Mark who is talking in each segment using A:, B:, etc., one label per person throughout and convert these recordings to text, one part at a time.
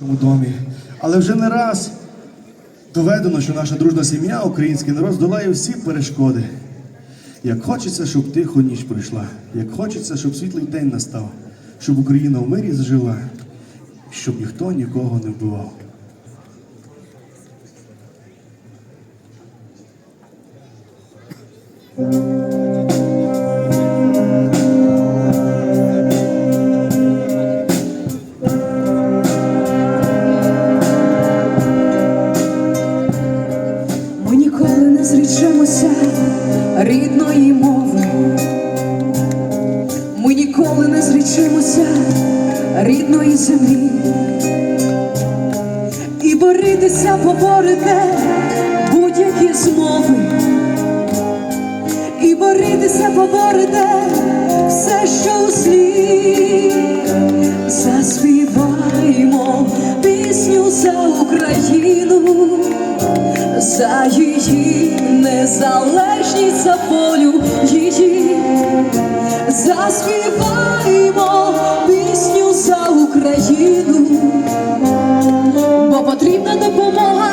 A: цьому домі. Але вже не раз доведено, що наша дружна сім'я, український народ, здолає всі перешкоди. Як хочеться, щоб тихо ніч прийшла, як хочеться, щоб світлий день настав, щоб Україна в мирі зжила, щоб ніхто нікого не вбивав.
B: Ми зрічемося рідної мови. Ми ніколи не зрічемося рідної землі. І боритися поборете будь-які змови. І боритися поборете все, що у слід. Заспіваємо пісню за Україну за її незалежність за волю її, заспіваємо пісню за Україну, бо потрібна допомога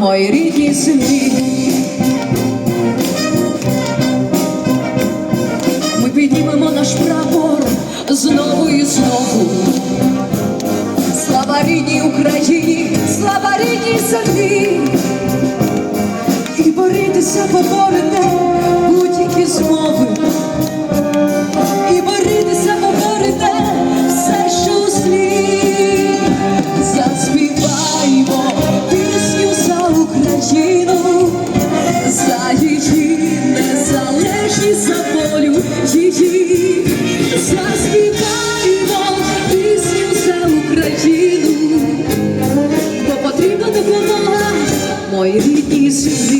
B: моїй рідній землі. Ми піднімемо наш прапор знову і знову. Слава рідній Україні, слава рідній землі. І борітися поборете будь-які змови. І борітися поборете все, що у слід. Заспіваємо пісню за Україну, за її незалежність, за волю її. Заспіваємо пісню за Україну бо потрібна допомога моїй рідній землі.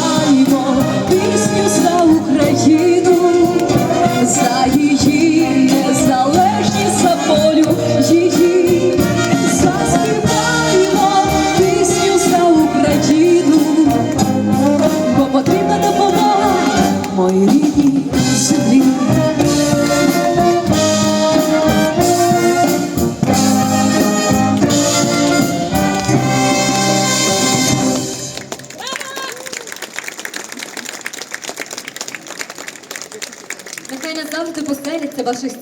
C: Нехай завжди поселяться ваших стін.